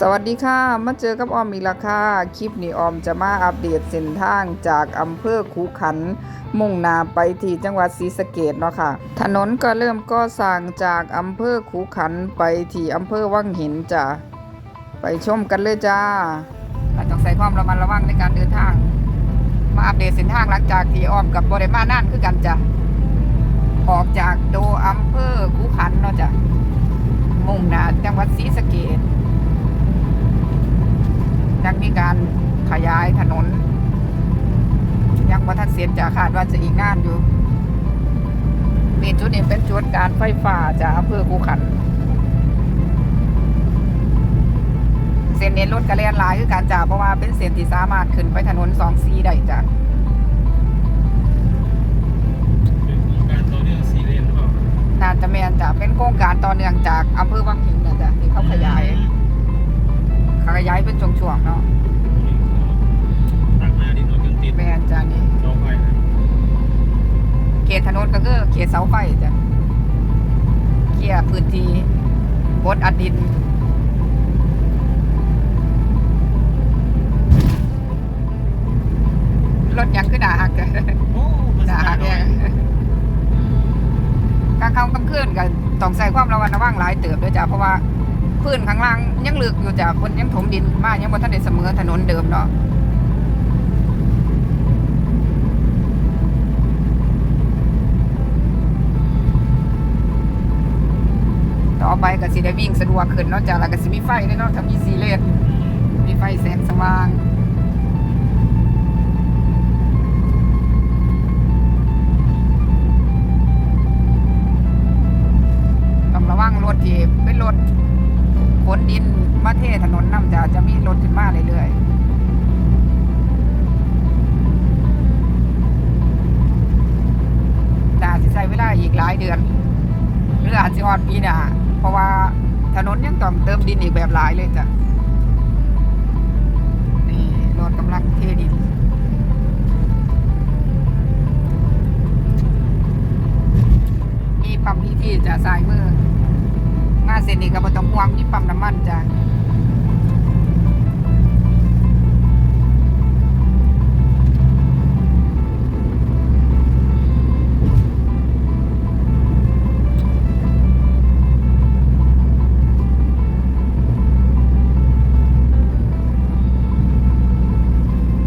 สวัสดีค่ะ มาเจอกับออมอีกแล้วค่ะ คลิปนี้ออมจะมาอัปเดตเส้นทางจากอำเภอคูขัน มุ่งนาไปที่จังหวัดศรีสะเกดเนาะค่ะ ถนนก็เริ่มก่อสร้างจากอำเภอคูขันไปที่อำเภอวังหินจ้ะ ไปชมกันเลยจ้าต้องใส่ความระมัดระวังในการเดินทาง มาอัปเดตเส้นทางหลังจากที่ออมกับบริมานั่นคือกันจ้ะ ออกจากโดอำเภอคูขันเนาะจ้ะ มุ่งนาจังหวัดศรีสะเกด ยังมีการขยายถนน ยังบ่ทันเสร็จจะคาดว่าจะอีกงานอยู่นี่จุดนี้เป็นจุดการไฟฟ้าจากอำเภอคูขัน เส้นนี้รถกระเลียนหลายคือการจ่าเพราะว่าเป็นเส้นที่สามารถขึ้นไปถนนสองซีได้จ้ะเป็นโครงการต่อเนื่องสี่เลนหรือเปล่าน่าจะแม่นจ้ะเป็นโครงการต่อเนื่องจากอำเภอวังหินนะจ้ะที่เขาขยาย ขยายเป็นช่วงๆเนาะตักหน้าดินรถยังติดแม่นจ้ะนี่เสาไฟนะเขตถนนก็คือเขตเสาไฟจ้ะเคลียร์พื้นที่บดอัดดินรถยังขึ้นหนาหักจ้ะโอ้มาหสนาตาหัร์กทหน่เนี่อยยกลางค่ำกลางคืนก็ต้องใส่ความระมัดระวังหลายเติบด้วยจ้ะเพราะว่าพื้นข้างล่าง ยังลึกอยู่จ้ะคนยังถมดินมายังบ่ทันได้เสมอถนนเดิมเนาะต่อไปก็สิได้วิ่งสะดวกขึ้นเนอกจากแล้วก็สิมีไฟด้วยเนาะถ้ามีสีเลนมีไฟแสงสว่างต้องระวังรถที่เป็นรถ ขนดินมาเทถนนน้ำจะจะมีรถขึ้นมาเรื่อยๆน่าสิใช้เวลาอีกหลายเดือนหรืออาจจะฮอดปีหน้าเพราะว่าถนนยังต้องเติมดินอีกแบบหลายเลยจ้ะนี่รถกำลังเทดินมีปั๊มพีที่จะสายมือ เส้นนี้ก็บ่ต้องห่วงมีปั๊มน้ำมันจ้ะ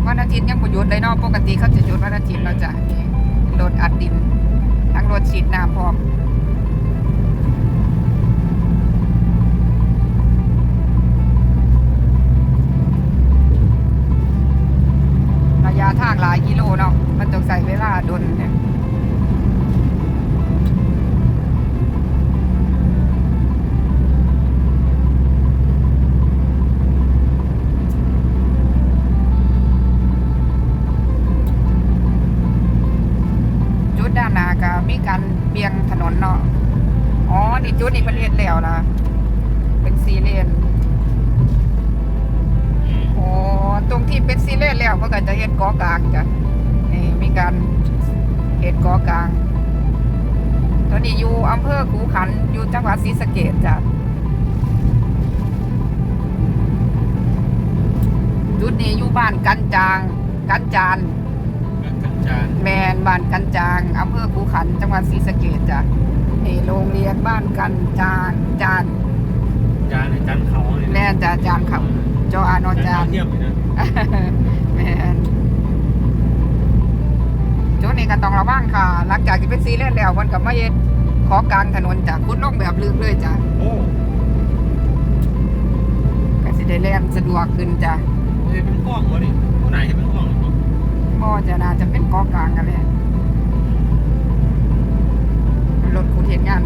วันอาทิตย์ยังบ่หยุดเลยเนาะปกติเขาจะหยุดวันอาทิตย์เนาจะนี่รถอัดดิน ทั้งรถฉีดน้ำพร้อม ส่เวลาดนเนี่ยจุดด้านหน้าก็มีการเบี่ยงถนนเนาะอ๋อนี่จุดนี้เป็นเลนแล้วนะเป็นซีเลนโอ้ตรงที่เป็นซีเลนแล้วมันก็จะเห็นเกอกลางจ้ะนี่มีการ เห็นเกอกลางตัวนี้อยู่อำเภอขูขันธ์อยู่จังหวัดศรีสะเกษจ้ะ จุดนี้อยู่บ้านกันจาง กันจานกันจานแมนบ้านกันจางอำเภอภูขัน จังหวัดศรีสะเกษจ้ะนี่โรงเรียนบ้านกันจานจานจานในจานเขาเนี่ยแม่นจ้ะจานเขาจออานอจานเทียบเลยนะแมน จุดนี้ก็ต้องระวังค่ะ หลังจากที่เป็นซีเรียสแล้วมันกับมาเย็ดขอกลางถนนจ้ะคุณลงแบบลึกเลยจ้ะโอ้ก็สิได้แล่นสะดวกขึ้นจ้ะเอ้ยเป็นกล้องวะนี่ผู้ไหนจะเป็นกล้องหรือเปล่าก็จะน่าจะเป็นเกอกลางกันเลยรถคูเทียนงาน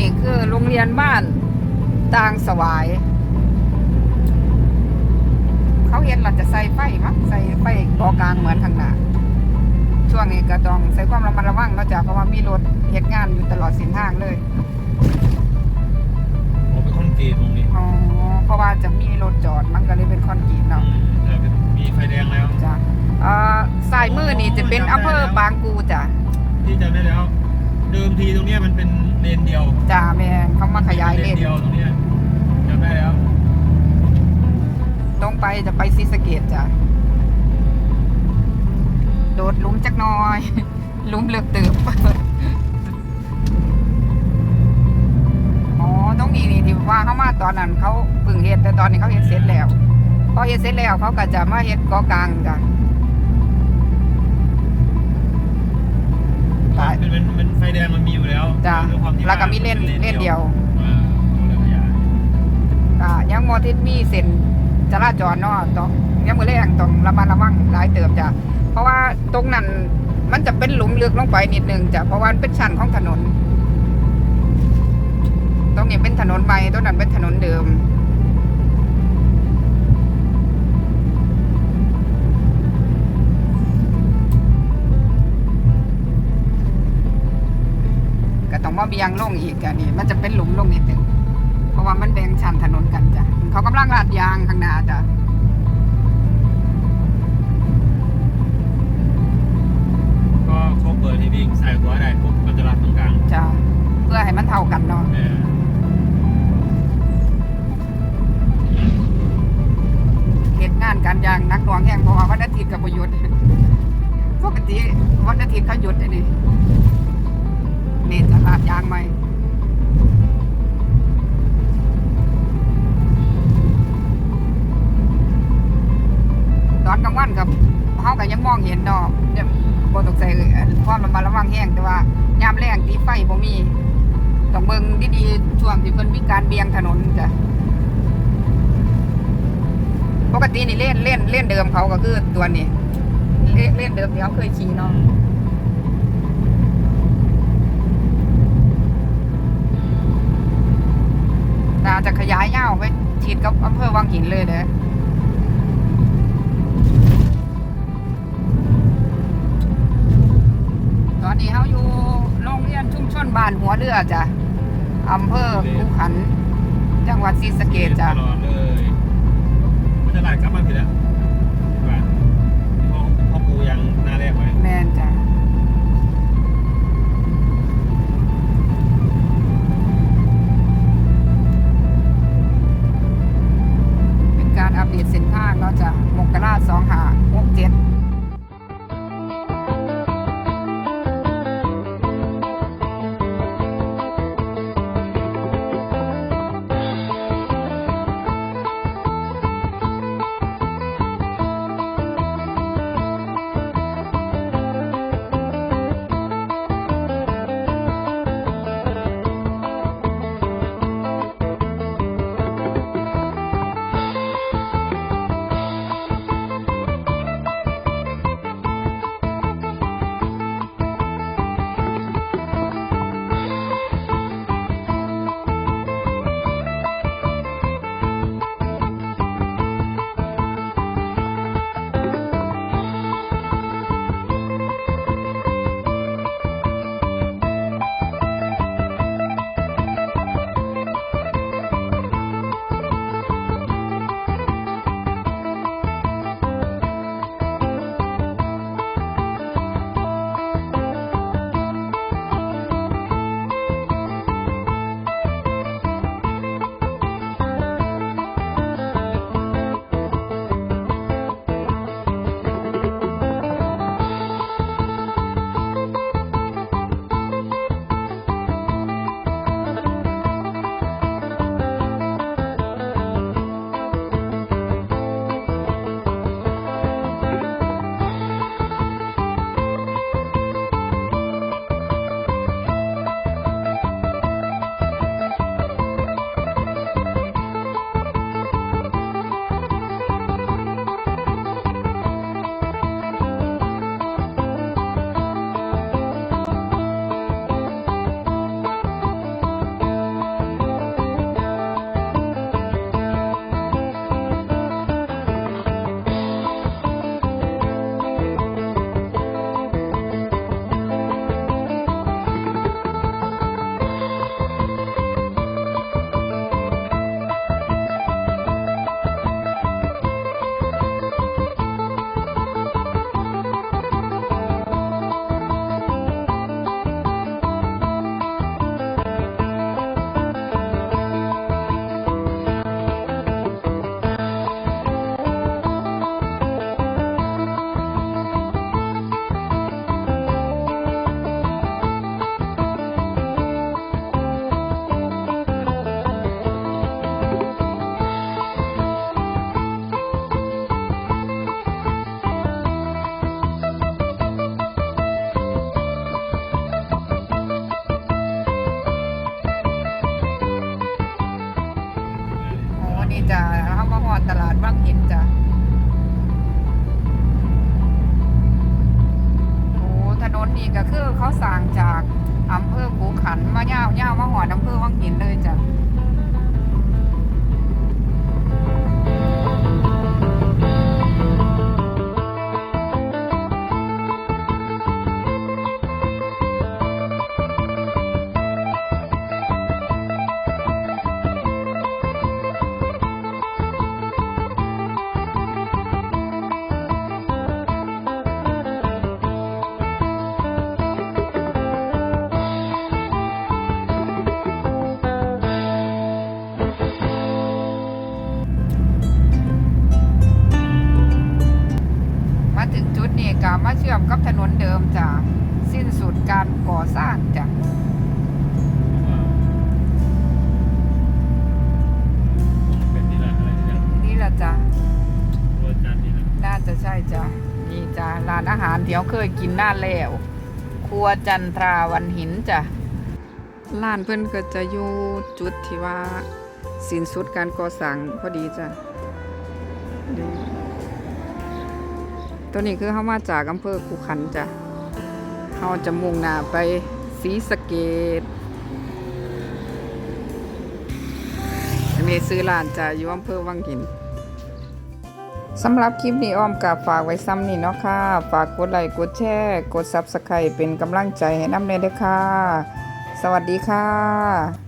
นี้คือโรงเรียนบ้านต่างสวาย เขาเห็นเราจะใส่ไฟมั้งใส่ไฟกอกลางเหมือนทางหน้าช่วงนี้ก็ต้องใส่ความระมัดระวังเนาะจ้ะเพราะว่ามีรถเหตุงานอยู่ตลอดเส้นทางเลยผมเป็นคนกรีดตรงนี้อ๋อเพราะว่าจะมีรถจอดมันก็เลยเป็นคอนกรีตเนาะอืมแต่เป็นมีไฟแดงแล้วจ้ะเอ่อซ้ายมือนี่จะเป็นอำเภอบางกูจ้ะที่จำได้แล้ว เดิมทีตรงเนี้ยมันเป็นเลนเดียวจ้าแม่นเขามาขยายเลนเดียวตรงเนี้ยจำได้แล้วตรงไปจะไปศรีสะเกดจ้ะโดดหลุมจักหน้อยหลุมเลือกเติบอ๋อตรงนี้นี่ที่ว่าเขามาตอนนั้นเขาเพิ่งเฮ็ดแต่ตอนนี้เขาเฮ็ดเสร็จแล้วพอเฮ็ดเสร็จแล้วเขาก็จะมาเฮ็ดเกอกลางจ้ะ ตาย เป็นเป็นเป็นไฟแดงมันมีอยู่แล้วจ้ะด้วยความที่แล้วก็มีเลนป็เลนเดียว อ่าแล้วขยายก็ยังมอทิศมีเส้นจราจรเนาะต้องยังมือแรงต้องระมัดระวังหลายเติบจ้ะเพราะว่าตรงนั้นมันจะเป็นหลุมลึกลงไปนิดนึงจ้ะเพราะว่ามันเป็นชั้นของถนน ตรงนี้เป็นถนนใหม่ตรงนั้นเป็นถนนเดิม เบียงลงอีกจ้ะนี่มันจะเป็นหลุมลงนิดนึงเพราะว่ามันแบ่งชั้นถนนกันจ้ะเขากำลังลาดยางข้างหน้าจ้ะก็เขาเปิดให้วิ่งใส่หัวได้ปุ๊บมันจะรัดตรงกลางจ้ะเพื่อให้มันเท่ากันเนาะเออเหตุงานการยางนักหน่วงแห้งเพราะว่าวันอาทิตย์กับประยุทธ์ปกติวันอาทิตย์เขาหยุดไอ้นี่ นี่จะลาดยางไหมตอนกลางวันกับเขาก็ยังมองเห็นเนาะเดี๋ยบ่ตกใจความระมัดระวังแห้งแต่ว่ายามแรงตีไฟบ่มีต้องเบิ่งดีๆช่วงที่เพิ่นมีการเบี่ยงถนนจ้ะปกตินี่เล่นเล่นเล่นเดิมเขาก็คือตัวนี้เล่นเล่นเดิมที่เขาเคยขี่เนาะ ยายยาวไปฉีดกับอำเภอวังหินเลยเด้อตอนนี้เขาอยู่โรงเรียนชุมชนบ้านหัวเรือจ้ะอำเภอขุขันธ์จังหวัดศรีสะเกษจ้ะตลอดเลยมันจะไหลกลับมาผิดแล้วว่าพ่อพ่อปูยังหน้าแรกไว้แม่นจ้ะ เดตเส้นทางเนาะจ้ะมกราสองหาหกเจ็ด ห้อดตลาดวังหินจ้ะโอ้ถนนนี่ก็คือเขาสร้างจากอำเภอกูขันมาย่าวย่าวมาหอดอำเภอวังหินเลยจ้ะมา เดิมจ้ะสิ้นสุดการก่อสร้างจ้ะเป็นที่ละอะไรเนี่ยนี่แหละจ้ะโรยจานนี่นะน่าจะใช่จ้ะนี่จ้ะร้านอาหารที่เขาเคยกินนานแล้ว ครัวจันทราวันหินจ้ะร้านเพิ่นก็จะอยู่จุดที่ว่าสิ้นสุดการก่อสร้างพอดีจ้ะนี่ ตัวนี้คือเข้ามาจากอำเภอคูขันจ้ะเขาจะมุ่งหน้าไปศรีสเกดอันนี้ซื้อร้านจ้ะอยู่อำเภอวังหินสำหรับคลิปนี้อ้อมกับฝากไว้ซ้ำนี่เนาะค่ะ ฝากกดไลค์กดแชร์กด Subscribe เป็นกำลังใจให้น้ำเนยด้วยค่ะ สวัสดีค่ะ